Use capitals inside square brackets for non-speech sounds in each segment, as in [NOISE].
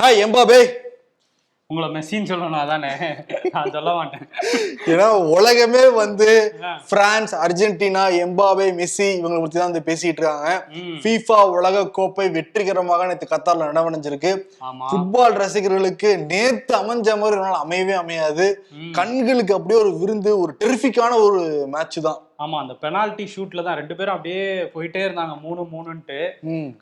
Hi Mbappé உங்களை மெஸ்ஸின்னு சொல்லணும் அதானே? நான் சொல்ல மாட்டேன். ஏன்னா உலகமே வந்து. பிரான்ஸ் அர்ஜென்டினா எம்பாபே மெஸ்ஸி இவங்களை பத்தி தான் வந்து பேசிட்டு இருக்காங்க. FIFA உலக கோப்பை வெற்றிகரமாக நேற்று கத்தார்ல நடவடைஞ்சிருக்கு. ஃபுட்பால் ரசிகர்களுக்கு நேத்து அமைஞ்ச மாதிரி ஒரு நாள் அமையவே அமையாது. கண்களுக்கு அப்படியே ஒரு விருந்து ஒரு டெரிஃபிக்கான ஒரு மேட்ச் தான். ஆமா அந்த பெனால்டி ஷூட்ல தான் ரெண்டு பேரும் அப்படியே போயிட்டே இருந்தாங்க. மூணு மூணுன்ட்டு.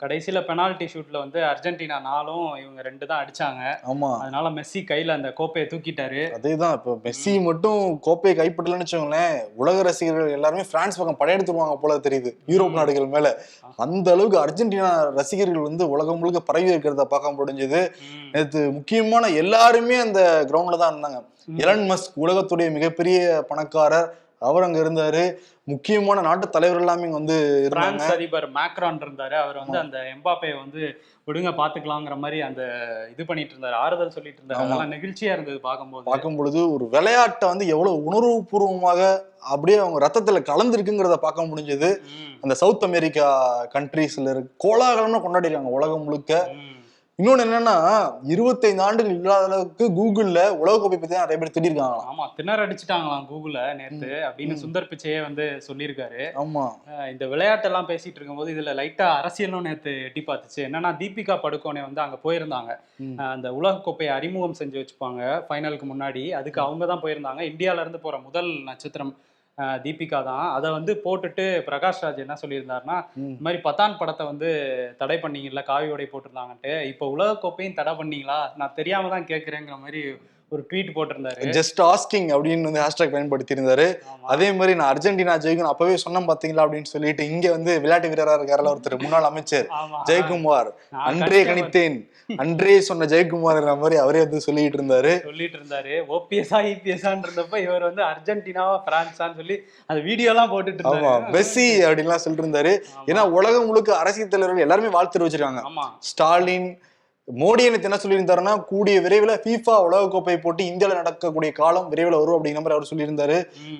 கடைசியில பெனால்டி ஷூட்ல வந்து அர்ஜென்டினா நாலும் இவங்க ரெண்டு தான் அடிச்சாங்க. ஆமா. அதனால மெஸ்ஸி கையில அந்த கோப்பையை தூக்கிட்டாரு. அதேதான் இப்போ மெஸ்ஸி மட்டும் கோப்பையை கைப்பற்றலன்னு வச்சுக்கோங்களேன் உலக ரசிகர்கள் எல்லாருமே பிரான்ஸ் பக்கம் படையெடுத்துருவாங்க போல தெரியுது யூரோப் நாடுகள் மேல. அந்த அளவுக்கு அர்ஜென்டினா ரசிகர்கள் வந்து உலகம் முழுக்க பரவி இருக்கிறத பார்க்க முடிஞ்சது. நேற்று முக்கியமான எல்லாருமே அந்த கிரவுண்ட்ல தான் இருந்தாங்க. எலன் மஸ்க் உலகத்துடைய மிகப்பெரிய பணக்காரர் அவர் அங்க இருந்தாரு. முக்கியமான நாட்டு தலைவர் எல்லாமே இங்க வந்து பிரான்ஸ் அதிபர் மேக்ரான் இருந்தாரு. அவர் வந்து அந்த எம்பாப்பே வந்து விடுங்க பாத்துக்கலாங்கிற மாதிரி அந்த இது பண்ணிட்டு இருந்தாரு. ஆறுதல் சொல்லிட்டு இருந்தாரு. அதெல்லாம் நெகிழ்ச்சியா இருந்தது பார்க்கும்போது. பார்க்கும் பொழுது ஒரு விளையாட்டை வந்து எவ்வளவு உணர்வுபூர்வமாக அப்படியே அவங்க ரத்தத்துல கலந்துருக்குங்கிறத பார்க்க முடிஞ்சது. அந்த சவுத் அமெரிக்கா கண்ட்ரீஸ்ல இருக்கு கோலாகலம்னு கொண்டாடிருக்காங்க உலகம் முழுக்க. இன்னொன்னு என்னன்னா இருபத்தைந்து ஆண்டுகள் இல்லாத அளவுக்கு கூகுள்ல உலகக்கோப்பை பத்தி தான் நிறைய பேர் திட்டிருக்காங்களாம் ஆமா திணற அடிச்சிட்டாங்களாம் கூகுள நேத்து அப்படின்னு சுந்தர் பிச்சையே வந்து சொல்லியிருக்காரு. ஆமா. இந்த விளையாட்டெல்லாம் பேசிட்டு இருக்கும்போது இதுல லைட்டா அரசியலும் நேத்து எட்டி பார்த்துச்சு. என்னன்னா தீபிகா படுகோனே வந்து அங்க போயிருந்தாங்க. அந்த உலக கோப்பையை அறிமுகம் செஞ்சு வச்சுப்பாங்க ஃபைனலுக்கு முன்னாடி. அதுக்கு அவங்க தான் போயிருந்தாங்க. இந்தியால இருந்து போற முதல் நட்சத்திரம். தீபிகா தான். அதை வந்து போட்டுட்டு பிரகாஷ் ராஜ் என்ன சொல்லியிருந்தாருன்னா. இந்த மாதிரி பத்தான் படத்தை வந்து தடை பண்ணீங்கல்ல காவி உடை போட்டிருந்தாங்கன்ட்டு. இப்போ உலக கோப்பையும் தடை பண்ணீங்களா? நான் தெரியாம தான் கேட்குறேங்கிற மாதிரி ஒரு ட்வீட் போட்டிருந்தாரு. ஜஸ்ட் ஆஸ்கிங் அப்படின்னு வந்து ஹேஷ்டாக் பயன்படுத்தி இருந்தாரு ஆமா. அதே மாதிரி நான் அர்ஜென்டினா ஜெயிக்கணும் அப்பவே சொன்னேன் பாத்தீங்களா அப்படின்னு சொல்லிட்டு இங்க வந்து விளையாட்டு வீரரா இருக்காருல ஒருத்தர் முன்னாள் அமைச்சர். ஜெயக்குமார் அன்றே கணித்தேன். அன்றே சொன்ன ஜெயக்குமார்ங்கிற மாதிரி அவரே வந்து சொல்லிட்டு இருந்தாரு. சொல்லிட்டு இருந்தாரு ஓபிஎஸ்ஆ இபிஎஸ்ஆன்னு இருந்தப்ப இவர் வந்து அர்ஜென்டினாவா பிரான்ஸான்னு சொல்லி அந்த வீடியோ எல்லாம் போட்டுட்டு இருந்தாரு மெஸ்ஸி அப்படின்லாம் சொல்லிட்டு இருந்தாரு ஏன்னா உலகம் முழுக்க அரசியல் தலைவர்கள் எல்லாருமே வாழ்த்து தெரிவிச்சிருக்காங்க. ஆமா. ஸ்டாலின் மோடி எனக்கு என்ன சொல்லியிருந்தாருன்னா கூடிய விரைவில் FIFA உலகக்கோப்பை போட்டி இந்தியாவில் நடக்கக்கூடிய காலம் விரைவில் வரும் அப்படிங்கிற மாதிரி அவர் சொல்லியிருந்தாரு.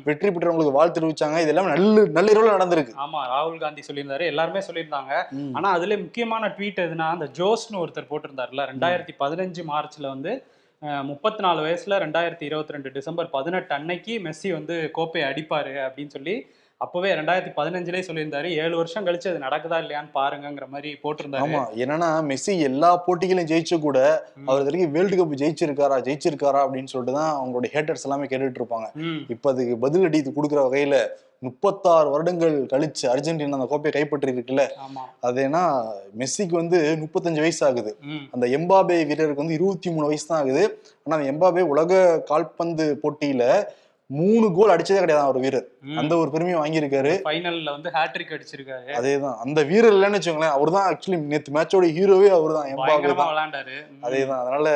வெற்றி பெற்றவங்களுக்கு வாழ்த்து தெரிவிச்சாங்க. இது எல்லாமே நல்ல நள்ளிரவில் நடந்திருக்கு. ஆமா ராகுல் காந்தி சொல்லியிருந்தாரு. எல்லாருமே சொல்லியிருந்தாங்க. ஆனா அதுல முக்கியமான ட்வீட் எதுனா அந்த ஜோஸ்னு ஒருத்தர் போட்டிருந்தாருல ரெண்டாயிரத்தி பதினஞ்சு மார்ச்ல வந்து முப்பத்தி நாலு வயசுல ரெண்டாயிரத்தி இருபத்தி ரெண்டு டிசம்பர் பதினெட்டு அன்னைக்கு மெஸ்ஸி வந்து கோப்பை அடிப்பாரு அப்படின்னு சொல்லி அப்பவே ரெண்டாயிரத்தி பதினஞ்சுலயே சொல்லியிருந்தாரு ஏழு வருஷம் கழிச்சு அது நடக்குதா இல்லையான்னு பாருங்கங்கிற மாதிரி போட்டிருந்தாரு. ஆமா என்னன்னா மெஸ்ஸி எல்லா போட்டிகளையும் ஜெயிச்சு கூட அவர் வரைக்கும் வேர்ல்டு கப் ஜெயிச்சிருக்காரா ஜெயிச்சிருக்காரா அப்படின்னு சொல்லிட்டு தான் அவங்களுடைய ஹேட்டர்ஸ் எல்லாமே கேட்டுட்டு இருப்பாங்க. இப்ப அதுக்கு பதிலடி இது கொடுக்குற வகையில முப்பத்தாறு வருடங்கள் கழிச்சு அர்ஜென்டினா அந்த கோப்பையை கைப்பற்றி இருக்குல்ல அது ஏன்னா மெஸ்ஸிக்கு வந்து முப்பத்தஞ்சு வயசு ஆகுது. அந்த எம்பாபே வீரருக்கு வந்து இருபத்தி மூணு வயசு தான் ஆகுது. ஆனா அந்த எம்பாபே உலக கால்பந்து போட்டியில மூணு கோல் அடிச்சதே கிடையாது. ஒரு வீரர். அந்த ஒரு பெருமையை வாங்கியிருக்காரு. ஃபைனல்ல வந்து ஹேட்ரிக் அடிச்சிருக்காரு. அதேதான். அந்த வீரர் இல்லைன்னு வச்சுக்கோங்களேன் அவர் தான் ஆக்சுவலி நேத்து மேட்சோட ஹீரோவே அவர் தான் எம்பாபே தான் விளையாண்டாரு. அதேதான். அதனால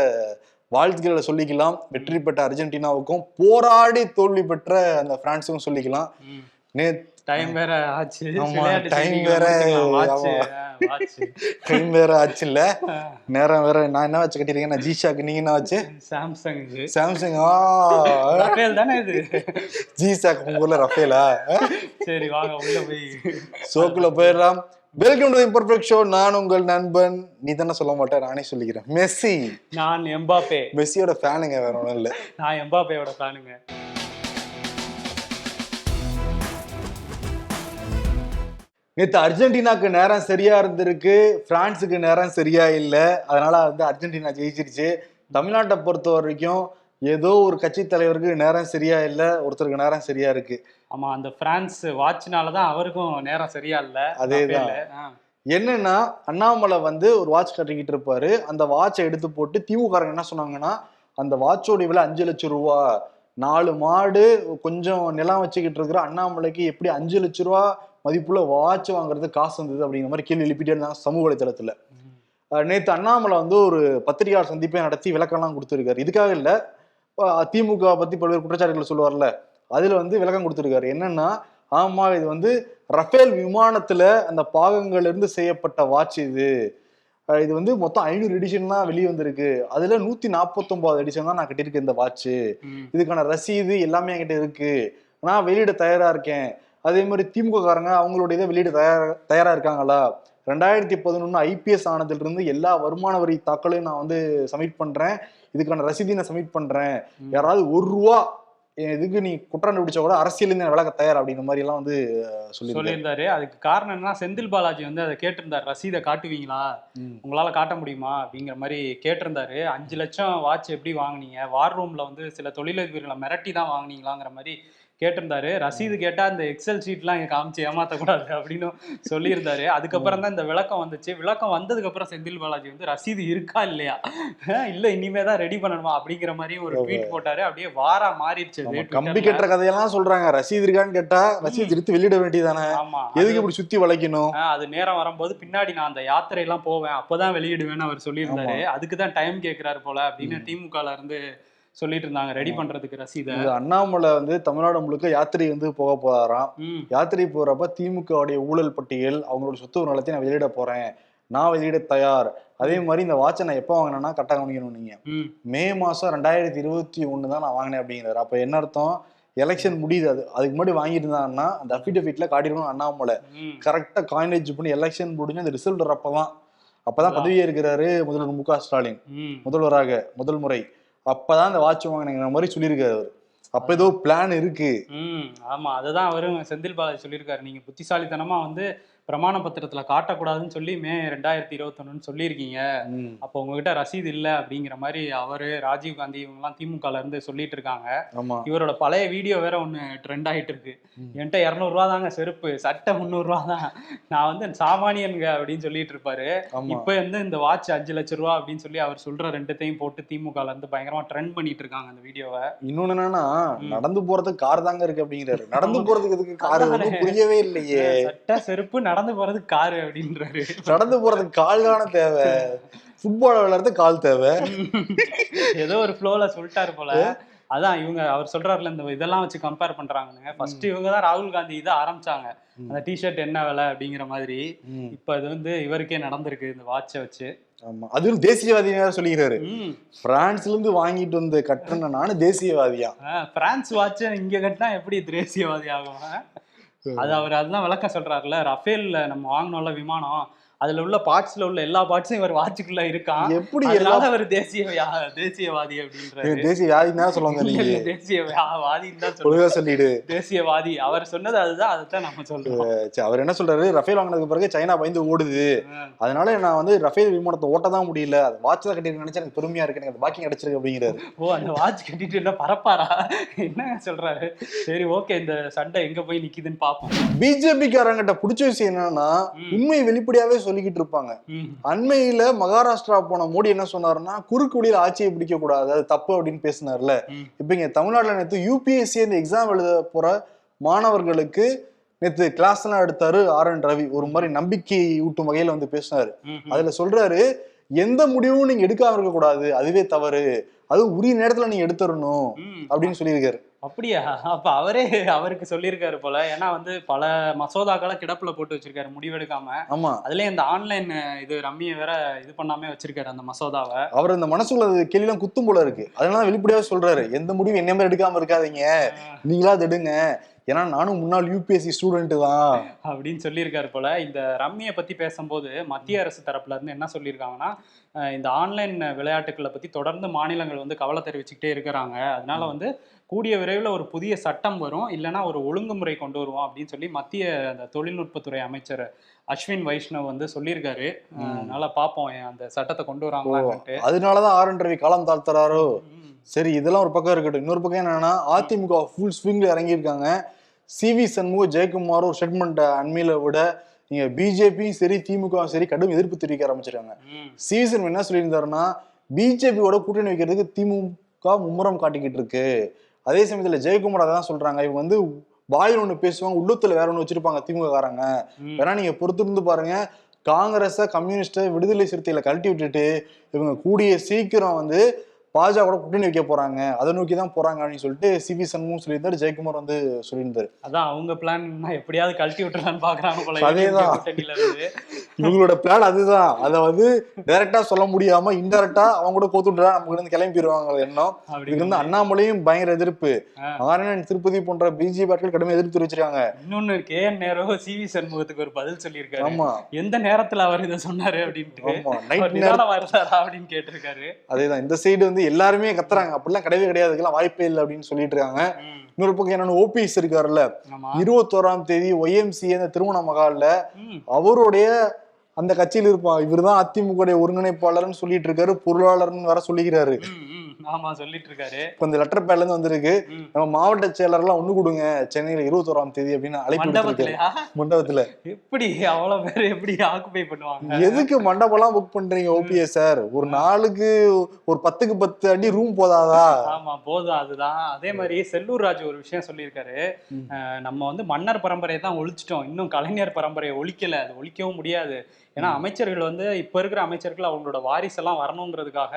வாழ்த்துக்களை சொல்லிக்கலாம். வெற்றி பெற்ற அர்ஜென்டினாவுக்கும் போராடி தோல்வி பெற்ற அந்த பிரான்ஸுக்கும் சொல்லிக்கலாம். ம். டைம் வேற ஆச்சு. ஆமா, செய்திகளை வேற. டைம் வேற ஆச்சு இல்ல நேரம் வேற நான் என்ன வச்சு கட்டிருக்கேன் நான் ஜிஷாக்கு நீங்க என்ன வச்சு சாம்சங். சாம்சங் ஆ. ரஃபேல் தானே இது? ஜிசாக் உங்க ஊர்ல ரஃபேலா? சரி வாங்க உள்ள போய். சோக்குல போயிடலாம். வெல்கம் டு இம்பர்ஃபெக்ட் ஷோ நான் உங்கள் நண்பன். நீ தானே சொல்ல மாட்டேன் நானே சொல்லிக்கிறேன். மெஸ்ஸி நான் எம்பாப்பே. மெஸ்ஸியோட ஃபேனுங்க வேற ஒன்றும் இல்லை. நான் எம்பாப்பேயோட ஃபேனுங்க நேற்று அர்ஜென்டினாக்கு நேரம் சரியா இருந்திருக்கு. பிரான்ஸுக்கு நேரம் சரியா இல்லை. அதனால வந்து அர்ஜென்டினா ஜெயிச்சிருச்சு. தமிழ்நாட்டை பொறுத்த வரைக்கும் ஏதோ ஒரு கட்சி தலைவருக்கு நேரம் சரியா இல்லை. ஒருத்தருக்கு நேரம் சரியா இருக்கு. ஆமா அந்த பிரான்ஸ் வாட்ச்னால தான் அவருக்கும் நேரம் சரியா இல்ல. அதேதான். என்னன்னா அண்ணாமலை வந்து ஒரு வாட்ச் கட்டிக்கிட்டு இருப்பாரு. அந்த வாட்சை எடுத்து போட்டு திமுககாரங்க என்ன சொன்னாங்கன்னா அந்த வாட்சோட விலை அஞ்சு லட்சம் ரூபா. நாலு மாடு கொஞ்சம் நிலம் வச்சுக்கிட்டு இருக்கிற அண்ணாமலைக்கு எப்படி அஞ்சு லட்ச ரூபா மதிப்புள்ள வாட்ச் வாங்குறது காசு வந்தது அப்படிங்கிற மாதிரி கேள்வி எழுப்பிட்டே இருந்தாங்க சமூக வலைதளத்துல நேத்து அண்ணாமலை வந்து ஒரு பத்திரிகையாளர் சந்திப்பை நடத்தி விளக்கம்லாம் கொடுத்துருக்காரு. இதுக்காக இல்ல திமுக பத்தி பல்வேறு குற்றச்சாட்டுகள் சொல்லுவார்ல அதுல வந்து விளக்கம் கொடுத்துருக்காரு. என்னன்னா ஆமா இது வந்து ரஃபேல் விமானத்துல அந்த பாகங்கள்ல இருந்து செய்யப்பட்ட வாட்ச் இது. இது வந்து மொத்தம் ஐநூறு எடிஷன் தான் வெளியே வந்திருக்கு. அதுல நூத்தி நாற்பத்தொன்பது எடிஷன் தான் நான் கட்டியிருக்கேன் இந்த வாட்ச். இதுக்கான ரசீது எல்லாமே என்கிட்ட இருக்கு. நான் வெளியிட தயாரா இருக்கேன். அதே மாதிரி திமுக காரங்க அவங்களோட இதை வெளியிட தயாரா தயாரா இருக்காங்களா ரெண்டாயிரத்தி பதினொன்று ஐபிஎஸ் ஆனதுல எல்லா வருமான வரி தாக்கலையும் நான் வந்து சப்மிட் பண்றேன். இதுக்கான ரசீதி நான் சப்மிட் பண்றேன். யாராவது ஒரு ரூபா இதுக்கு நீ குற்றம் கண்டுபிடிச்சா கூட அரசியல் விளக்க தயார் அப்படிங்கிற மாதிரி எல்லாம் வந்து சொல்லி சொல்லியிருந்தாரு. அதுக்கு காரணம் என்ன செந்தில் பாலாஜி வந்து அதை கேட்டிருந்தாரு. ரசீதை காட்டுவீங்களா? உங்களால காட்ட முடியுமா? அப்படிங்கிற மாதிரி கேட்டிருந்தாரு. அஞ்சு லட்சம் வாட்ச் எப்படி வாங்குனீங்க? வார் ரூம்ல வந்து சில தொழிலதிபர்களை மிரட்டி தான் வாங்குனீங்களாங்கிற மாதிரி கேட்டிருந்தாரு. ரசீது கேட்டா அந்த எக்ஸல் ஷீட்லாம் இங்க காமிச்சு ஏமாத்தக்கூடாது அப்படின்னு சொல்லியிருந்தாரு. அதுக்கப்புறம் தான் இந்த விளக்கம் வந்துச்சு. விளக்கம் வந்ததுக்கு அப்புறம் செந்தில் பாலாஜி வந்து ரசீது இருக்கா இல்லையா? இல்ல இனிமே தான் ரெடி பண்ணணுமா? அப்படிங்கிற மாதிரி ஒரு ட்வீட் போட்டாரு. அப்படியே வாரா மாறிடுச்சு கம்பி. கட்டுற கதையெல்லாம் சொல்றாங்க. ரசீது இருக்கான்னு கேட்டா ரசீது எடுத்து வெளியிட வேண்டியதானே ஆமா. எதுக்கு இப்படி சுத்தி வளைக்கணும்? அது நேரம் வரும்போது பின்னாடி நான் அந்த யாத்திரை எல்லாம் போவேன். அப்பதான் வெளியிடுவேன்னு அவர் சொல்லியிருந்தாரு. அதுக்கு தான் டைம் கேக்குறாரு போல அப்படின்னு திமுகல இருந்து சொல்லிட்டு இருந்தாங்க ரெடி பண்றதுக்கு ரசீதை. அண்ணாமலை வந்து தமிழ்நாடு முழுக்க யாத்திரை வந்து போக போறாராம். யாத்திரை போறப்ப திமுகவுடைய ஊழல் பட்டியல் அவங்களோட சொத்து நலத்தை நான் வெளியிட போறேன். நான் வெளியிட தயார். அதே மாதிரி இந்த வாட்சை நான் எப்போ வாங்கினேன்னா கரெக்டாக கவனிக்கணும் நீங்க. ம். மாசம் ரெண்டாயிரத்தி இருபத்தி ஒண்ணு தான் நான் வாங்கினேன் அப்படிங்கிறாரு. அப்ப என்ன அர்த்தம்? எலெக்ஷன் முடியுது. அது அதுக்கு முன்னாடி வாங்கியிருந்தாங்கன்னா அந்த அஃபிடவிட்ல காட்டிடணும் அண்ணாமலை. கரெக்டா காயினேஜ் பண்ணி எலெக்ஷன் முடிஞ்சு அந்த ரிசல்ட் வரப்பதான் அப்பதான் பதவி ஏற்கிறாரு முதல்வர் மு க ஸ்டாலின். முதல்வராக முதல் முறை அப்பதான் அந்த வாட்ச் வாங்கினங்கிற மாதிரி சொல்லியிருக்காரு அவர். அப்ப ஏதோ பிளான் இருக்கு. ம் ஆமா அதுதான் அவரும் செந்தில் பாலாஜி சொல்லியிருக்காரு. நீங்க புத்திசாலித்தனமா வந்து பிரமாண பத்திரத்துல காட்டக்கூடாதுன்னு சொல்லி மே ரெண்டாயிரத்தி இருபத்தொன்னு சொல்லியிருக்கீங்க. அப்போ உங்ககிட்ட ரசீது இல்ல அப்படிங்கிற மாதிரி அவரு ராஜீவ் காந்தி இவங்கெல்லாம் திமுகல இருந்து சொல்லிட்டு இருக்காங்க. இவரோட பழைய வீடியோ வேற ஒண்ணு ட்ரெண்ட் ஆயிட்டு இருக்கு. என்கிட்ட இரநூறுவா தாங்க செருப்பு சட்டை முந்நூறுரூவா தான். நான் வந்து சாமானியனுங்க அப்படின்னு சொல்லிட்டு இருப்பாரு. இப்ப வந்து இந்த வாட்ச் அஞ்சு லட்ச ரூபா அப்படின்னு சொல்லி அவர் சொல்ற ரெண்டுத்தையும் போட்டு திமுகல இருந்து பயங்கரமா ட்ரெண்ட் பண்ணிட்டு இருக்காங்க அந்த வீடியோவை. இன்னொன்னு என்னன்னா. நடந்து போறதுக்கு கார் தாங்க இருக்கு அப்படிங்கிறாரு. நடந்து போறதுக்கு எதுக்கு கார். புரியவே இல்லையே. சட்டை செருப்பு நடந்து போறது காரு அப்படின்றாரு. நடந்து போறதுக்கு கால் தானே தேவை. ஃபுட்பால் விளையாடுறதுக்கு கால் தேவை. ஏதோ ஒரு ஃப்ளோல சொல்லிட்டாரு போல. அதான் இவங்க அவர் சொல்றாருல இந்த இதெல்லாம் வச்சு கம்பேர் பண்றாங்கன்னு. ஃபர்ஸ்ட் இவங்க தான் ராகுல் காந்தி இதை ஆரம்பிச்சாங்க. அந்த டிஷர்ட் என்ன விலை அப்படிங்கிற மாதிரி. இப்ப அது வந்து இவருக்கே நடந்திருக்கு இந்த வாட்சை வச்சு. ஆமா. அதுவும் தேசியவாதி சொல்லிக்கிறாரு. பிரான்ஸ்ல இருந்து வாங்கிட்டு வந்து கட்டுறேன் நானும் தேசியவாதியா? பிரான்ஸ் வாட்ச் இங்க கட்டினா எப்படி தேசியவாதி ஆகும்? அது அவர் அதுதான் விளக்க சொல்றாருல ரஃபேல்ல நம்ம வாங்கினோம்ல விமானம் அதுல உள்ள பார்ட்ஸ்ல உள்ள எல்லா பார்ட்ஸும் இவர் வாட்சுக்குள்ள இருக்கான். எப்படி எல்லா அதனால அவர் தேசிய தேசியவாதி அப்படின்றாரு. தேசிய வியாதி தான் சொல்லுவாங்க நீங்க. இல்ல, தேசியவாதின்னு தான் சொல்றாரு ஒழுங்கா சொல்லிடு. தேசியவாதி. அவர் சொன்னது அதுதான் அதைத்தான் நம்ம சொல்றோம். அவர் என்ன சொல்றாரு? ரஃபேல் வாங்கினதுக்கு பிறகு சைனா பயந்து ஓடுது. அதனால நான் வந்து ரஃபேல் விமானத்தை ஓட்ட தான் முடியல. அது வாட்ச் தான் கட்டிருக்கேன் நினைச்சா எனக்கு பெருமையா இருக்கு. எனக்கு பாக்கியம் கிடைச்சிருக்கு அப்படிங்கிறாரு. ஓ அந்த வாட்ச் கட்டிட்டு என்ன பரப்பாரா? என்ன சொல்றாரு? சரி ஓகே இந்த சண்டை எங்க போய் நிக்குதுன்னு பாப்போம். பிஜேபி காரங்கிட்ட பிடிச்ச விஷயம் என்னன்னா. உண்மை வெளிப்படையாவே சொல்லிக்கிட்டு இருப்பாங்க அண்மையில மகாராஷ்டிரா போன மோடி என்ன சொன்னாருன்னா குறுக்கு வழியில ஆட்சியை பிடிக்க கூடாது அது தப்பு அப்படின்னு பேசினார்ல. இப்ப இங்க தமிழ்நாட்டுல நேத்து யூபிஎஸ்சி இந்த எக்ஸாம் எழுத போற மாணவர்களுக்கு நேத்து கிளாஸ் எல்லாம் எடுத்தாரு ஆர் என் ரவி. ஒரு மாதிரி நம்பிக்கை ஊட்டும் வகையில வந்து பேசினாரு. அதுல சொல்றாரு எந்த முடிவும் நீங்க எடுக்காம இருக்க கூடாது அதுவே தவறு. அது உரிய நேரத்துல நீங்க எடுத்துடணும். அப்படின்னு சொல்லியிருக்காரு. அப்படியா? அப்ப அவரே அவருக்கு சொல்லியிருக்காரு போல. ஏன்னா வந்து பல மசோதாக்களை கிடப்புல போட்டு வச்சிருக்காரு முடிவெடுக்காம. ஆமா. அதுலயும் இந்த ஆன்லைன் இது ரம்மியை வேற இது பண்ணாம வச்சிருக்காரு அந்த மசோதாவை. அவர் இந்த மனசுக்குள்ள அது கேள்விலாம் குத்தும் போல இருக்கு. அதனால வெளிப்படையாவே சொல்றாரு. எந்த முடிவும் என்ன மாதிரி எடுக்காம இருக்காதீங்க. நீங்களா அது எடுங்க. ஏன்னா நானும் முன்னாள் யூபிஎஸ்சி ஸ்டூடெண்ட் தான். அப்படின்னு சொல்லியிருக்காரு போல. இந்த ரம்மியை பத்தி பேசும்போது மத்திய அரசு தரப்புல இருந்து என்ன சொல்லியிருக்காங்கன்னா இந்த ஆன்லைன் விளையாட்டுக்களை பத்தி தொடர்ந்து மாநிலங்கள் வந்து கவலை தெரிவிச்சுக்கிட்டே இருக்கிறாங்க. அதனால வந்து கூடிய விரைவில் ஒரு புதிய சட்டம் வரும். இல்லைன்னா ஒரு ஒழுங்குமுறை கொண்டு வருவோம் அப்படின்னு சொல்லி மத்திய அந்த தொழில்நுட்பத்துறை அமைச்சர் அஸ்வின் வைஷ்ணவ் வந்து சொல்லியிருக்காரு. அதனால பார்ப்போம் அந்த சட்டத்தை கொண்டு வராங்களான்ட்டு. அதனாலதான் ரவி காலம் தாழ்த்துறாரோ. சரி இதெல்லாம் ஒரு பக்கம் இருக்கட்டும். இன்னொரு பக்கம் என்னன்னா அதிமுக ஃபுல் ஸ்விங்ல இறங்கியிருக்காங்க. சி வி சண்முக ஜெயக்குமார் ஒரு ஸ்டேட்மெண்ட் அண்மையில விட நீங்க பிஜேபியும் சரி திமுகவும் சரி கடும் எதிர்ப்பு தெரிவிக்க ஆரம்பிச்சிருக்காங்க. சி வி சண்முகம் என்ன சொல்லியிருந்தாருன்னா பிஜேபியோட கூட்டணி வைக்கிறதுக்கு திமுக மும்முரம் காட்டிக்கிட்டு இருக்கு. அதே சமயத்துல ஜெயக்குமார் அதான் சொல்றாங்க இவங்க வந்து வாயில் ஒண்ணு பேசுவாங்க உள்ளத்துல வேற ஒண்ணு வச்சிருப்பாங்க திமுக காரங்க. வேணா நீங்க பொறுத்திருந்து பாருங்க காங்கிரஸ கம்யூனிஸ்ட விடுதலை சிறுத்தைகளை கழட்டி விட்டுட்டு இவங்க கூடிய சீக்கிரம் வந்து பாஜக கூட கூட்டணி வைக்க போறாங்க. அதை நோக்கி தான் போறாங்க அப்படின்னு சொல்லிட்டு சி வி சண்முகம் சொல்லியிருந்தாரு ஜெயக்குமார் வந்து சொல்லியிருந்தாரு. அதான் அவங்க பிளான் எப்படியாவது கழட்டி விட்டுறான்னு பாக்குறாங்க அதேதான். இவங்களோட பிளான் அதுதான். அதை வந்து டைரக்டா சொல்ல முடியாம இன்டெரக்டா அவங்க கூட கோத்துட்டா நமக்கு இருந்து கிளம்பிடுவாங்க எண்ணம். இதுக்கு வந்து அண்ணாமலையும் பயங்கர எதிர்ப்பு. நாராயணன் திருப்பதி போன்ற பிஜேபி ஆட்கள் கடுமையாக எதிர்ப்பு தெரிவிச்சிருக்காங்க இன்னொன்னு K N Nehru C V சண்முகத்துக்கு ஒரு பதில் சொல்லியிருக்காரு. ஆமா. எந்த நேரத்துல அவர் இதை சொன்னாரு அப்படின்ட்டு. ஆமா. நைட் நேரம் அப்படின்னு கேட்டிருக்காரு. அதேதான். இந்த சைடு வந்து எல்லாருமே கத்துறாங்க. அப்படிலாம் கிடையவே கிடையாது. இதுக்கெல்லாம் வாய்ப்பே இல்லை அப்படின்னு சொல்லிட்டு இருக்காங்க. இன்னொரு பக்கம் என்னன்னு ஓபிஎஸ் இருக்காருல்ல. இருபத்தோராம் தேதி ஒய்எம்சி அந்த திருமண மகால்ல அவருடைய அந்த கட்சியில் இருப்பா. இவர்தான் அதிமுக ஒருங்கிணைப்பாளர்னு சொல்லிட்டு இருக்காரு. பொருளாளர்னு வர சொல்லிக்கிறாரு. ஆமா சொல்லிட்டு இருக்காரு இப்ப இந்த லெட்டர் பேர்ல இருந்து வந்திருக்கு. நம்ம மாவட்ட செயலர்லாம் ஒண்ணு கொடுங்க. சென்னையில இருபத்தோராம் தேதி அப்படின்னு அழைப்பு மண்டபத்துல? எப்படி? அவ்வளவு பேர் எப்படி ஆக்குபை பண்ணுவாங்க? எதுக்கு மண்டபம்லாம் புக் பண்றீங்க ஓபிஎஸ் சார்? ஒரு நாளுக்கு ஒரு பத்துக்கு பத்து அடி ரூம் போதாதா? ஆமா போதும் அதுதான். அதே மாதிரி செல்லூர் ராஜு ஒரு விஷயம் சொல்லியிருக்காரு. நம்ம வந்து மன்னர் பரம்பரையை தான் ஒழிச்சிட்டோம். இன்னும் கலைஞர் பரம்பரையை ஒழிக்கல. அது ஒழிக்கவும் முடியாது. ஏன்னா அமைச்சர்கள் வந்து இப்ப இருக்கிற அமைச்சர்கள் அவங்களோட வாரிசெல்லாம் வரணுங்கிறதுக்காக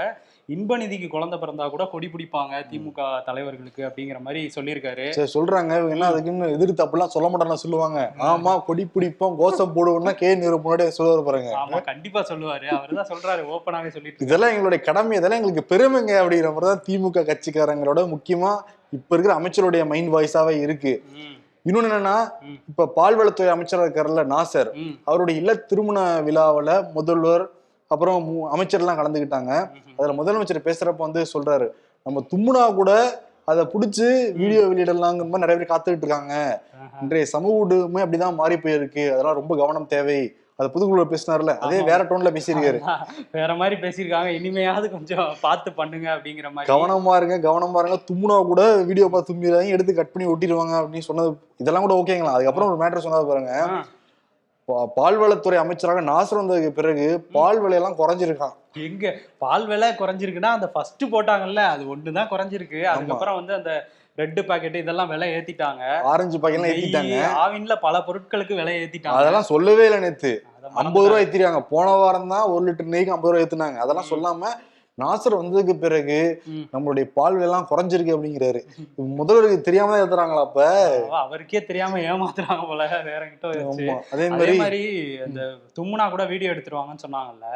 இன்ப நிதிக்கு குழந்தை பிறந்தா கூட கொடி பிடிப்பாங்க திமுக தலைவர்களுக்கு அப்படிங்கிற மாதிரி சொல்லியிருக்காரு. சரி சொல்றாங்க. என்ன அதுக்குன்னு எதிர்த்து அப்படிலாம் சொல்ல மாட்டாங்க சொல்லுவாங்க. ஆமா கொடி பிடிப்போம் கோஷம் போடுவோம்னா கே நேரு முன்னாடி சொல்லுவாரு பாருங்க. ஆமா கண்டிப்பா சொல்லுவாரு. அவர்தான் தான் சொல்றாரு ஓப்பனாவே சொல்லிட்டு. இதெல்லாம் எங்களுடைய கடமை இதெல்லாம் எங்களுக்கு பெருமைங்க அப்படிங்கிற மாதிரி தான் திமுக கட்சிக்காரங்களோட முக்கியமா இப்ப இருக்கிற அமைச்சருடைய மைண்ட் வாய்ஸாவே இருக்கு. இன்னொன்னு என்னன்னா. இப்ப பால்வளத்துறை அமைச்சரா இருக்காருல்ல நாசர். அவருடைய இல்ல திருமண விழாவுல முதல்வர் அப்புறம் அமைச்சர்லாம் கலந்துக்கிட்டாங்க ம். அதுல முதலமைச்சர் பேசுறப்ப வந்து சொல்றாரு நம்ம தும்முனா கூட அதை புடிச்சு வீடியோ வெளியிடலாங்கிற மாதிரி நிறைய பேர் காத்துக்கிட்டு இருக்காங்க. இன்றைய சமூக ஊடகமே அப்படிதான் மாறி போயிருக்கு. அதெல்லாம் ரொம்ப கவனம் தேவை. அது புதுக்குழுல பேசினார்ல அதே. வேற டோன்ல பேசியிருக்காரு. வேற மாதிரி பேசியிருக்காங்க. இனிமையாவது கொஞ்சம் பார்த்து பண்ணுங்க அப்படிங்கிற மாதிரி. கவனமா இருங்க கவனமா இருங்க. தும்முனா கூட வீடியோ பார்த்து தும்பிடுறாங்க எடுத்து கட் பண்ணி ஒட்டிடுவாங்க அப்படின்னு சொன்னது இதெல்லாம் கூட ஓகேங்களா அதுக்கப்புறம் ஒரு மேட்டர் சொன்னது பாருங்க. பால்வளத்துறை அமைச்சராக நாசர் வந்ததுக்கு பிறகு பால் விலையெல்லாம் குறைஞ்சிருக்கான். எங்க? பால் விலை குறைஞ்சிருக்குன்னா அந்த ஃபர்ஸ்ட் போட்டாங்கல்ல அது ஒண்ணுதான் குறைஞ்சிருக்கு. அதுக்கப்புறம் வந்து அந்த ரெட் பாக்கெட் இதெல்லாம் விலை ஏத்திட்டாங்க. ஆரஞ்சு பாக்கெல்லாம் ஏத்திட்டாங்க. ஆவின்ல பல பொருட்களுக்கு விலை ஏத்திட்டாங்க. அதெல்லாம் சொல்லவே இல்லை நேத்து. ஐம்பது ரூபாய் ஏத்திருக்காங்க. போன வாரம் தான் ஒரு லிட்டர் நெய்க்கு ஐம்பது ரூபாய் ஏத்துனாங்க. அதெல்லாம் சொல்லாம நாசர் வந்ததுக்கு பிறகு. நம்மளுடைய பால் விலையெல்லாம் குறைஞ்சிருக்கு அப்படிங்கிறாரு. முதல்வருக்கு தெரியாம தான் ஏத்துறாங்களா அப்ப? அவ- அவருக்கே தெரியாம ஏமாத்துறாங்க போல வேற கிட்ட அதே மாதிரி அந்த தும்முனா கூட வீடியோ எடுத்துருவாங்கன்னு சொன்னாங்கல்ல.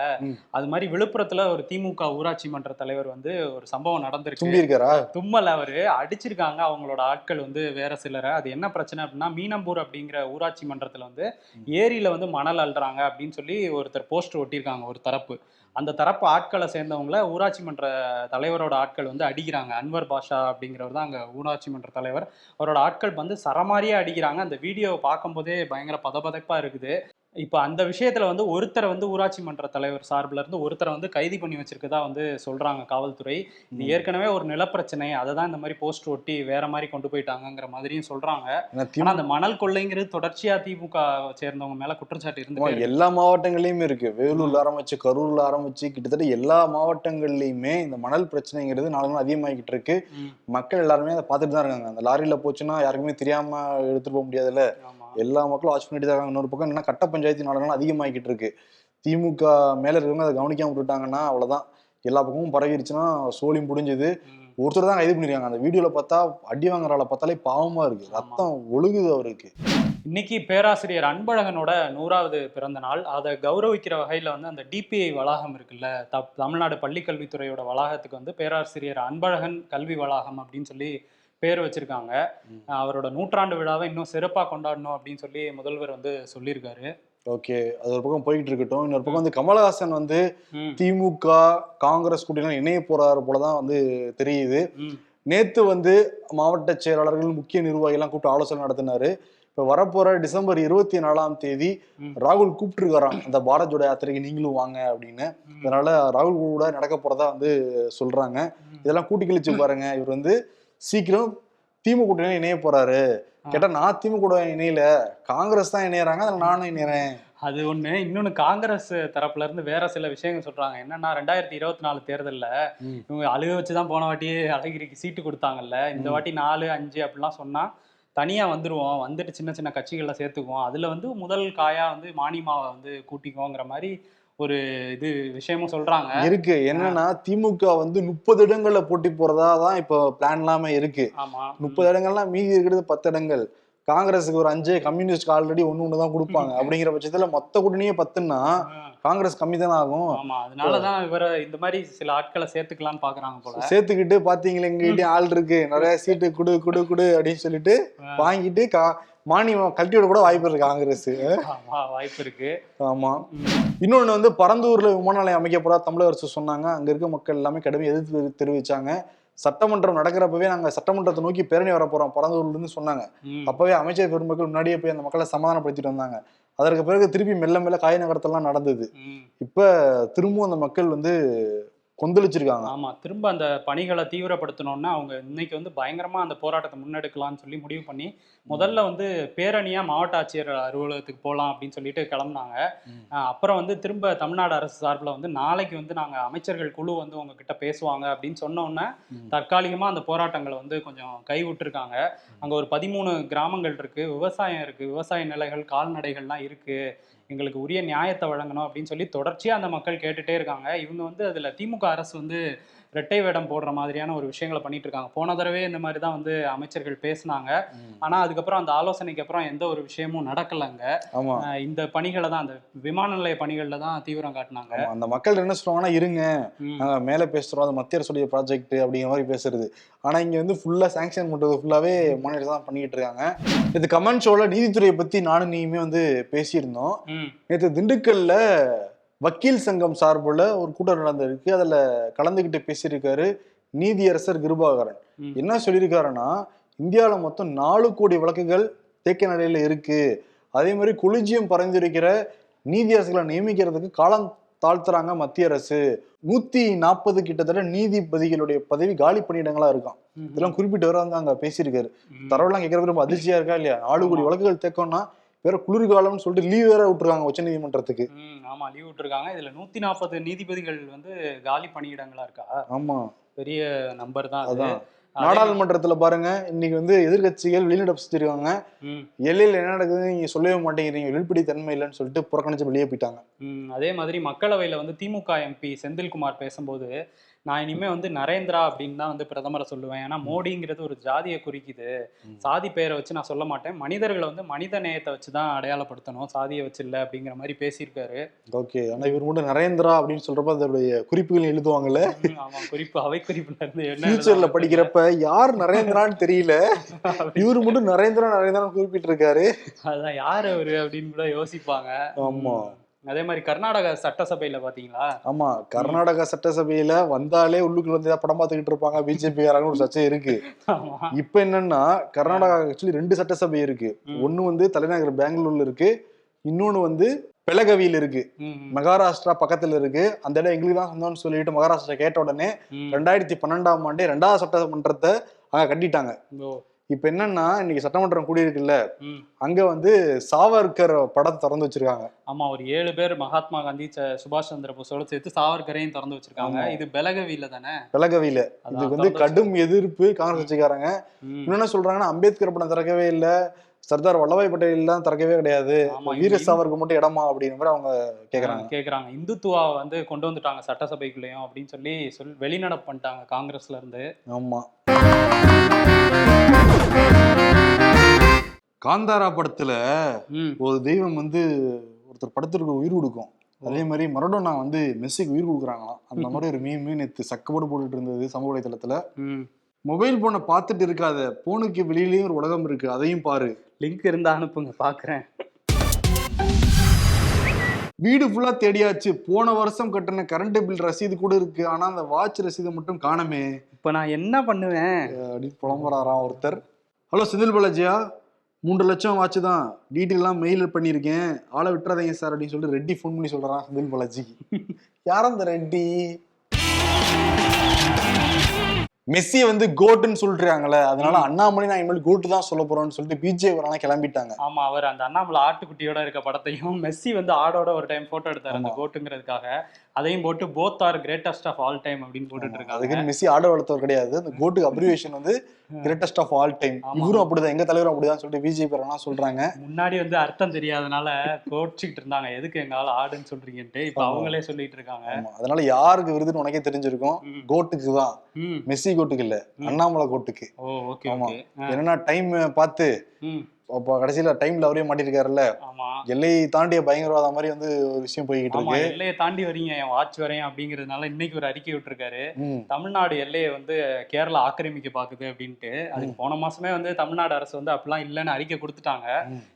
அது மாதிரி விழுப்புரத்துல ஒரு திமுக ஊராட்சி மன்ற தலைவர் வந்து ஒரு சம்பவம் நடந்திருக்கு. தும்பி இருக்காரா தும்மல் அவரு அடிச்சிருக்காங்க அவங்களோட ஆட்கள் வந்து வேற சிலரை. அது என்ன பிரச்சனை அப்படின்னா மீனம்பூர் அப்படிங்கிற ஊராட்சி மன்றத்துல வந்து ஏரியில வந்து மணல் அள்ளுறாங்க அப்படின்னு சொல்லி ஒருத்தர் போஸ்டர் ஒட்டியிருக்காங்க ஒரு தரப்பு. அந்த தரப்பு ஆட்களை சேர்ந்தவங்கள ஊராட்சி மன்ற தலைவரோட ஆட்கள் வந்து அடிக்கிறாங்க. அன்வர் பாஷா அப்படிங்கிறவர் தான் அங்க ஊராட்சி மன்ற தலைவர். அவரோட ஆட்கள் வந்து சரமாரியாக அடிக்கிறாங்க. அந்த வீடியோவை பார்க்கும்போதே பயங்கர பதபதப்பாக இருக்குது. இப்போ அந்த விஷயத்துல வந்து ஒருத்தரை வந்து ஊராட்சி மன்ற தலைவர் சார்பில் இருந்து ஒருத்தரை வந்து கைது பண்ணி வச்சிருக்கதா வந்து சொல்றாங்க காவல்துறை. இது ஏற்கனவே ஒரு நிலப்பிரச்சனை. அதை தான் இந்த மாதிரி போஸ்ட் ஒட்டி வேற மாதிரி கொண்டு போயிட்டாங்கங்கிற மாதிரியும் சொல்றாங்க. ஏன்னா ஆனா திமுக அந்த மணல் கொள்ளைங்கிறது தொடர்ச்சியா திமுக சேர்ந்தவங்க மேல குற்றச்சாட்டு இருந்து எல்லா மாவட்டங்கள்லயுமே இருக்கு. வேலூர்ல ஆரம்பிச்சு கரூர்ல ஆரம்பிச்சு கிட்டத்தட்ட எல்லா மாவட்டங்கள்லயுமே இந்த மணல் பிரச்சனைங்கிறது நாலு நாள் அதிகமாகிட்டு இருக்கு. மக்கள் எல்லாருமே அதை பார்த்துட்டு தான் இருக்காங்க. அந்த லாரியில போச்சுன்னா யாருக்குமே தெரியாம எடுத்துட்டு போக முடியாதுல்ல. எல்லா மக்களும் வாட்ச் பண்ணிட்டு தான் இருக்காங்க. இன்னொரு பக்கம் என்ன கட்ட பஞ்சாயத்து நாலு நாள் அதிகமாகிட்டு இருக்கு திமுக மேல இருக்கவங்க அதை கவனிக்காம விட்டுட்டாங்கன்னா அவ்வளவுதான். எல்லா பக்கமும் பரவிருச்சுன்னா சோழி முடிஞ்சது. ஒருத்தர் தான் கைது பண்ணிருக்காங்க. அந்த வீடியோல பார்த்தா அடி வாங்குற ஆளை பார்த்தாலே பாவமா இருக்கு. ரத்தம் ஒழுகுது அவருக்கு. இன்னைக்கு பேராசிரியர் அன்பழகனோட நூறாவது பிறந்த நாள். அதை கௌரவிக்கிற வகையில வந்து அந்த டிபிஐ வளாகம் இருக்குல்ல தப் தமிழ்நாடு பள்ளிக்கல்வித்துறையோட வளாகத்துக்கு வந்து பேராசிரியர் அன்பழகன் கல்வி வளாகம் அப்படின்னு சொல்லி பேர் வச்சிருக்காங்க. அவரோட நூற்றாண்டு விழாவை இன்னும் சிறப்பா கொண்டாடணும் அப்படின்னு சொல்லி முதல்வர் வந்து சொல்லியிருக்காரு. ஓகே அது ஒரு பக்கம் போய்கிட்டு இருக்கட்டும். இன்னொரு பக்கம் வந்து கமலஹாசன் வந்து திமுக காங்கிரஸ் கூட்டணி இணைய போறாரு போலதான் வந்து தெரியுது. நேத்து வந்து மாவட்ட செயலாளர்கள் முக்கிய நிர்வாகிகள்லாம் கூப்பிட்டு ஆலோசனை நடத்தினாரு. இப்ப வரப்போற டிசம்பர் இருபத்தி நாலாம் தேதி. ராகுல் கூப்பிட்டுருக்காராம். அந்த பாரத் ஜோடோ யாத்திரைக்கு நீங்களும் வாங்க அப்படின்னு. அதனால ராகுல் கூட நடக்க போறதா வந்து சொல்றாங்க. இதெல்லாம் கூட்டி கழிச்சு பாருங்க. இவர் வந்து சீக்கிரம் திமுக கூட்டணி இணைய போறாரு. கேட்டா நான் திமுக இணையல. காங்கிரஸ் தான் இணையறாங்க அதில் நானும் இணையறேன். அது ஒண்ணு. இன்னொன்னு காங்கிரஸ் தரப்புல இருந்து வேற சில விஷயங்கள் சொல்றாங்க. என்னன்னா ரெண்டாயிரத்தி இருபத்தி நாலு தேர்தல்ல. இவங்க அழுக வச்சுதான் போன வாட்டியே அழகிரிக்கு சீட்டு கொடுத்தாங்கல்ல. இந்த. வாட்டி நாலு அஞ்சு அப்படிலாம் சொன்னா தனியா வந்துருவோம். வந்துட்டு சின்ன சின்ன கட்சிகள்ல சேர்த்துக்குவோம். அதுல வந்து முதல் காயா வந்து மானிமாவை வந்து கூட்டிக்குவோங்கிற மாதிரி ஒரு இது விஷயமும் சொல்றாங்க. இருக்கு. என்னன்னா திமுக வந்து முப்பது இடங்கள்ல போட்டி போறதா தான் இப்போ பிளான் இல்லாம இருக்கு. ஆமா. முப்பது இடங்கள்லாம் மீதி இருக்கிறது பத்து இடங்கள். காங்கிரஸுக்கு ஒரு அஞ்சு கம்யூனிஸ்ட் ஆல்ரெடி ஒண்ணு ஒண்ணு தான் கொடுப்பாங்க. அப்படிங்கிற பட்சத்துல மொத்த கூட்டணியே பத்துன்னா காங்கிரஸ் கம்மி தானே ஆகும். ஆமா. அதனாலதான் இவரை இந்த மாதிரி சில ஆட்களை சேர்த்துக்கலாம்னு பாக்குறாங்க போல. சேர்த்துக்கிட்டு பாத்தீங்களா எங்ககிட்டயும் ஆள் இருக்கு. நிறைய சீட்டு குடு குடு குடு அப்படின்னு சொல்லிட்டு. வாங்கிட்டு கா மானியம் கழட்டி கூட வாய்ப்பு இருக்கு காங்கிரஸ். ஆமா வாய்ப்பு இருக்கு. ஆமா. இன்னொன்னு வந்து பரந்தூர்ல விமான நிலையம் அமைக்க போறா தமிழக அரசு சொன்னாங்க. அங்க இருக்க மக்கள் எல்லாமே கடுமையாக எதிர்த்து தெரி- தெரிவிச்சாங்க. சட்டமன்றம் நடக்கிறப்பவே நாங்க சட்டமன்றத்தை நோக்கி பேரணி வர போறோம் பரந்தூர்ல இருந்து சொன்னாங்க. அப்பவே அமைச்சர் பெருமக்கள் முன்னாடியே போய் அந்த மக்களை சமாதானப்படுத்திட்டு வந்தாங்க. அதற்கு பிறகு திருப்பி மெல்ல மெல்ல காய் நகரத்தெல்லாம் நடந்தது. இப்ப திரும்பவும் அந்த மக்கள் வந்து கொந்தளிச்சிருக்காங்க. ஆமா திரும்ப அந்த பணிகளை தீவிரப்படுத்தணும்னா அவங்க இன்னைக்கு வந்து பயங்கரமா அந்த போராட்டத்தை முன்னெடுக்கலாம்னு சொல்லி முடிவு பண்ணி முதல்ல வந்து பேரணியா மாவட்ட ஆட்சியர் அலுவலகத்துக்கு போகலாம் அப்படின்னு சொல்லிட்டு கிளம்புனாங்க. அப்புறம் வந்து திரும்ப தமிழ்நாடு அரசு சார்பில் வந்து நாளைக்கு வந்து நாங்க அமைச்சர்கள் குழு வந்து உங்ககிட்ட பேசுவாங்க அப்படின்னு சொன்ன உடனே ம். தற்காலிகமா அந்த போராட்டங்களை வந்து கொஞ்சம் கை விட்டுருக்காங்க அங்க ஒரு பதிமூணு கிராமங்கள் இருக்கு விவசாயம் இருக்கு விவசாய நிலைகள் கால்நடைகள்லாம் இருக்கு. எங்களுக்கு உரிய நியாயத்தை வழங்கணும் அப்படின்னு சொல்லி தொடர்ச்சியாக அந்த மக்கள் கேட்டுகிட்டே இருக்காங்க. இவங்க வந்து அதில் திமுக அரசு வந்து ரெட்டை வேடம் போடுற மாதிரியான ஒரு விஷயங்களை பண்ணிட்டு இருக்காங்க போன தடவை இந்த மாதிரி தான் வந்து அமைச்சர்கள் பேசினாங்க. ஆனா அதுக்கப்புறம் அந்த ஆலோசனைக்கு அப்புறம் எந்த ஒரு விஷயமும் நடக்கலைங்க. இந்த பணிகளை தான் அந்த விமான நிலைய பணிகள்ல தான் தீவிரம் காட்டினாங்க. அந்த மக்கள் என்ன சொல்லுவாங்கன்னா இருங்க. மேல பேசுறோம். அது மத்திய அரசுடைய ப்ராஜெக்ட் அப்படிங்கிற மாதிரி பேசுறது. ஆனா இங்க வந்து ஃபுல்லா சாங்ஷன் பண்றது ஃபுல்லாவே மாநிலம் தான் பண்ணிட்டு இருக்காங்க. இது கமெண்ட் ஷோல நீதித்துறையை பத்தி நானும் நீயுமே வந்து பேசியிருந்தோம். நேற்று திண்டுக்கல்ல வக்கீல் சங்கம் சார்புல ஒரு கூட்டம் நடந்திருக்கு அதுல கலந்துகிட்டு பேசியிருக்காரு நீதியரசர் கிருபாகரன். என்ன சொல்லியிருக்காருன்னா இந்தியாவில மொத்தம் நாலு கோடி வழக்குகள் தேக்க நிலையில இருக்கு அதே மாதிரி கொலிஜியம் பரிந்துரைக்கிற நீதியரசர்களை நியமிக்கிறதுக்கு காலம் தாழ்த்துறாங்க மத்திய அரசு நூத்தி நாற்பது கிட்டத்தட்ட நீதிபதிகளுடைய பதவி காலி பணியிடங்களா இருக்கான். இதெல்லாம் குறிப்பிட்டு வந்து அங்க பேசியிருக்காரு. தரவெல்லாம் கேட்கறது ரொம்ப அதிர்ச்சியா இருக்கா இல்லையா நாலு கோடி. வழக்குகள் தேக்கம்னா வேற குளிர்காலம்னு சொல்லிட்டு லீவ் வேற விட்டுருக்காங்க உச்ச நீதிமன்றத்துக்கு. ஆமா லீவ் விட்டுருக்காங்க. இதுல நூத்தி நாற்பது நீதிபதிகள் வந்து காலி பணியிடங்களா இருக்கா? ஆமா. பெரிய நம்பர் தான் அது. அதான். அதே- நாடாளுமன்றத்துல பாருங்க இன்னைக்கு வந்து எதிர்க்கட்சிகள் வெளிநடப்பு செஞ்சிருக்காங்க. எல்லையில் என்ன நடக்குதுன்னு நீங்க சொல்லவே மாட்டேங்கிறீங்க. வெளிப்படை தன்மை இல்லைன்னு சொல்லிட்டு புறக்கணிச்சு வெளியே போயிட்டாங்க. அதே மாதிரி மக்களவையில வந்து திமுக எம்பி செந்தில்குமார் பேசும்போது நான் இனிமே வந்து நரேந்திரா அப்படின்னு தான் வந்து பிரதமரை சொல்லுவேன். ஏன்னா மோடிங்கிறது ஒரு ஜாதியை குறிக்குது. சாதி பெயரை வச்சு நான் சொல்ல மாட்டேன். மனிதர்களை வந்து மனித நேயத்தை வச்சு தான் அடையாளப்படுத்தணும். சாதியை வச்சு இல்லை அப்படிங்கிற மாதிரி பேசியிருக்காரு. ஓகே. ஆனா இவர் மட்டும் நரேந்திரா அப்படின்னு சொல்றப்ப அதோடைய குறிப்புகள் எழுதுவாங்கல்ல? ஆமா. குறிப்பு அவை குறிப்புல இருந்து என்ன ஃபியூச்சர்ல படிக்கிறப்ப யார் நரேந்திரான்னு தெரியல. இவர் மட்டும் நரேந்திரா நரேந்திரான்னு குறிப்பிட்டு இருக்காரு அதான் யார் அவரு அப்படின்னு கூட யோசிப்பாங்க. ஆமா. அதே மாதிரி கர்நாடக சட்டசபையில பாத்தீங்களா? ஆமா கர்நாடகா சட்டசபையில வந்தாலே உள்ளுக்குள்ள வந்து ஏதாவது படம் பார்த்துக்கிட்டு இருப்பாங்க. பிஜேபி ஒரு சர்ச்சை இருக்கு. இப்ப என்னன்னா கர்நாடகா ஆக்சுவலி ரெண்டு சட்டசபை இருக்கு. ஒண்ணு வந்து தலைநகர் பெங்களூர்ல இருக்கு. இன்னொன்னு வந்து பெலகவியில் இருக்கு. மகாராஷ்டிரா பக்கத்துல இருக்கு. அந்த இடம் எங்களுக்கு தான் சொந்தம்னு சொல்லிட்டு மகாராஷ்டிரா கேட்ட உடனே. ரெண்டாயிரத்தி பன்னெண்டாம் ஆண்டே ரெண்டாவது சட்டமன்றத்தை அங்க கட்டிட்டாங்க. இப்ப என்னன்னா இன்னைக்கு சட்டமன்றம் கூடியிருக்குல்ல. அங்க வந்து சாவர்கர் படத்தை திறந்து வச்சிருக்காங்க. ஆமா ஒரு ஏழு பேர் மகாத்மா காந்தி சுபாஷ் சந்திர போஸோட சேர்த்து சாவர்கரையும் திறந்து வச்சிருக்காங்க. இது பெலகவியில தானே? பெலகவியில இதுக்கு வந்து கடும் எதிர்ப்பு காங்கிரஸ் கட்சிக்காரங்க. இன்னொன்னு சொல்றாங்கன்னா அம்பேத்கர் படம் திறக்கவே இல்ல. சர்தார் வல்லபாய் பட்டேல் எல்லாம் திறக்கவே கிடையாது. ஆமா, வீர சாவருக்கு மட்டும் இடமா அப்படின்னு மாதிரி அவங்க கேக்குறாங்க. கேக்குறாங்க. இந்துத்துவா வந்து கொண்டு வந்துட்டாங்க சட்டசபைக்குள்ளேயும் அப்படின்னு சொல்லி சொல் வெளிநடப்பு பண்ணிட்டாங்க காங்கிரஸ்ல இருந்து. ஆமா. காந்தாரா படத்துல ஒரு தெய்வம் வந்து ஒருத்தர் படத்திற்கு உயிர் கொடுக்கும். அதே மாதிரி மரடோனா வந்து மெஸ்ஸிக்கு உயிர் கொடுக்குறாங்களாம். அந்த [LAUGHS] மாதிரி ஒரு மீன் நேற்று சக்கப்போடு போட்டுட்டு இருந்தது சமூக வலைதளத்துல. மொபைல் போனை பார்த்துட்டு இருக்காத. போனுக்கு வெளியிலயும் ஒரு உலகம் இருக்கு. அதையும் பாரு. லிங்க் இருந்தா அனுப்புங்க பாக்குறேன். வீடு ஃபுல்லா தேடியாச்சு. போன வருஷம் கட்டின கரண்ட் பில் ரசீது கூட இருக்கு. ஆனா அந்த வாட்ச் ரசீதை மட்டும் காணமே. இப்ப நான் என்ன பண்ணுவேன்? அப்படின்னு புலம்புறாராம் ஒருத்தர். ஹலோ செந்தில் பாலாஜியா? மூன்று லட்சம் வாட்ச் தான். டீட்டெயிலாம் மெயில் பண்ணியிருக்கேன். ஆளை விட்டுறாதீங்க சார் அப்படின்னு சொல்லிட்டு ரெட்டி ஃபோன் பண்ணி சொல்றான் செந்தில் பாலாஜிக்கு யார் அந்த ரெட்டி? மெஸ்ஸியை வந்து கோட்டுன்னு சொல்றாங்களே அதனால அண்ணாமலை நான் இனிமேல் கோட்டு தான் சொல்ல போறோம்னு சொல்லிட்டு பிஜே வரலாம் கிளம்பிட்டாங்க. ஆமா அவர் அந்த அண்ணாமலை ஆட்டுக்குட்டியோட இருக்க படத்தையும் மெஸ்ஸி வந்து ஆடோட ஒரு டைம் போட்டோ எடுத்தாரு அந்த. கோட்டுங்கிறதுக்காக. அதையும் போட்டு both are greatest of all time அப்படின்னு போட்டுட்டு இருக்காங்க. அதுக்கு மெஸ்ஸி ஆட வளர்த்தவர் கிடையாது. அந்த கோட்டுக்கு அப்ரிவேஷன் வந்து கிரேட்டஸ்ட் ஆஃப் ஆல் டைம். இவரும் அப்படிதான். எங்க தலைவரும் அப்படிதான் சொல்லிட்டு பிஜேபி எல்லாம் சொல்றாங்க. முன்னாடி வந்து அர்த்தம் தெரியாதனால கோச்சிக்கிட்டு இருந்தாங்க. எதுக்கு எங்கால ஆடுன்னு சொல்றீங்கன்ட்டு இப்ப. அவங்களே சொல்லிட்டு இருக்காங்க. அதனால யாருக்கு விருதுன்னு உனக்கே தெரிஞ்சிருக்கும். கோட்டுக்கு தான். மெஸ்ஸி கோட்டுக்கு இல்ல. அண்ணாமலை கோட்டுக்கு ஆமா. என்னன்னா டைம் பார்த்து அப்போ கடைசியில டைம்ல அவரே மாட்டிருக்காருல்ல. ஆமா. எல்லை தாண்டிய பயங்கரவாதம் மாதிரி வந்து ஒரு விஷயம் போய்கிட்டு இருக்கு. எல்லையை தாண்டி வரீங்க என் வாட்ச் வரேன் அப்படிங்கறதுனால இன்னைக்கு ஒரு அறிக்கை விட்டுருக்காரு. தமிழ்நாடு எல்லையை வந்து கேரளா ஆக்கிரமிக்க பாக்குது அப்படின்ட்டு. அதுக்கு போன மாசமே வந்து தமிழ்நாடு அரசு வந்து அப்படிலாம் இல்லைன்னு அறிக்கை கொடுத்துட்டாங்க.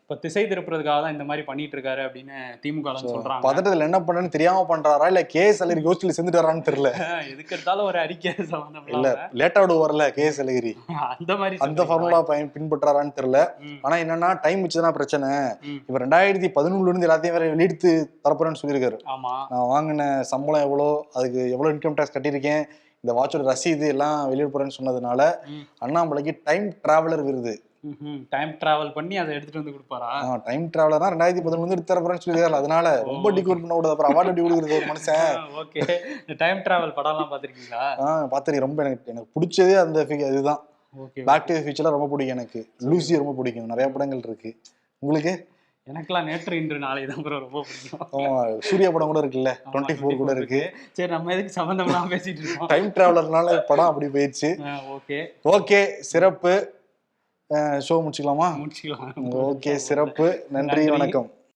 இப்ப திசை திருப்புறதுக்காக தான் இந்த மாதிரி பண்ணிட்டு இருக்காரு அப்படின்னு திமுக சொல்றாங்க. பதட்டத்துல என்ன பண்ணன்னு தெரியாம பண்றாரா? இல்ல கேஎஸ் அழகிரி [LAUGHS] கோஷ்டில செஞ்சுட்டாரான்னு தெரியல. எதுக்கு எடுத்தாலும் ஒரு அறிக்கை சம்பந்தம் இல்ல லேட்டா விடுவார்ல கேஎஸ் அழகிரி. அந்த மாதிரி அந்த? ஃபார்முலா பயன் பின்பற்றாரான்னு தெரியல. ஆனா என்னன்னா டைம் வச்சுதான் பிரச்சனை. இப்ப ரெண்டாயிரத்தி பதினொன்னுல இருந்து எல்லாத்தையும் வேற வெளியிட்டு தரப்போறேன்னு சொல்லியிருக்காரு. ஆமா. நான் வாங்கின சம்பளம் எவ்வளோ அதுக்கு எவ்வளோ இன்கம் டேக்ஸ் கட்டியிருக்கேன் இந்த வாட்சோட ரசீது எல்லாம் வெளியிட போறேன்னு சொன்னதுனால. அண்ணாமலைக்கு டைம் டிராவலர் விருது. டைம் டிராவல் பண்ணி அதை எடுத்துட்டு வந்து கொடுப்பாரா? டைம் டிராவலர் தான் ரெண்டாயிரத்தி பதினொன்று வந்து எடுத்து தரப்போறேன்னு சொல்லியிருக்காரு அதனால ரொம்ப டிகோட் பண்ண விடாது அப்புறம் அவார்டு எப்படி கொடுக்குறது ஒரு மனுஷன்? ஓகே இந்த டைம் டிராவல் படம்லாம் பாத்திருக்கீங்களா ஆ பார்த்துருக்கேன் ரொம்ப எனக்கு எனக்கு பிடிச்சதே அந்த இதுதான். ஓகே பேக் டு ஃபியூச்சர்லாம் ரொம்ப பிடிக்கும் எனக்கு. லூசி ரொம்ப பிடிக்கும். நிறைய படங்கள் இருக்கு. உங்களுக்கு? எனக்கெல்லாம் நேற்று இன்று நாளை தான் bro ரொம்ப பிடிக்கும். சூர்யா படம் கூட இருக்குல்ல. டுவெண்ட்டி ஃபோர் கூட 24 இருக்கு. சரி நம்ம எதுக்கு சம்பந்தம்லாம் பேசிட்டு இருக்கோம்? டைம் டிராவலர்னால படம் அப்படி போயிடுச்சு. ஓகே ஓகே சிறப்பு. ஷோ முடிச்சுக்கலாமா? முடிச்சுக்கலாம். ஓகே [LAUGHS] சிறப்பு. நன்றி. நன்றி. வணக்கம்.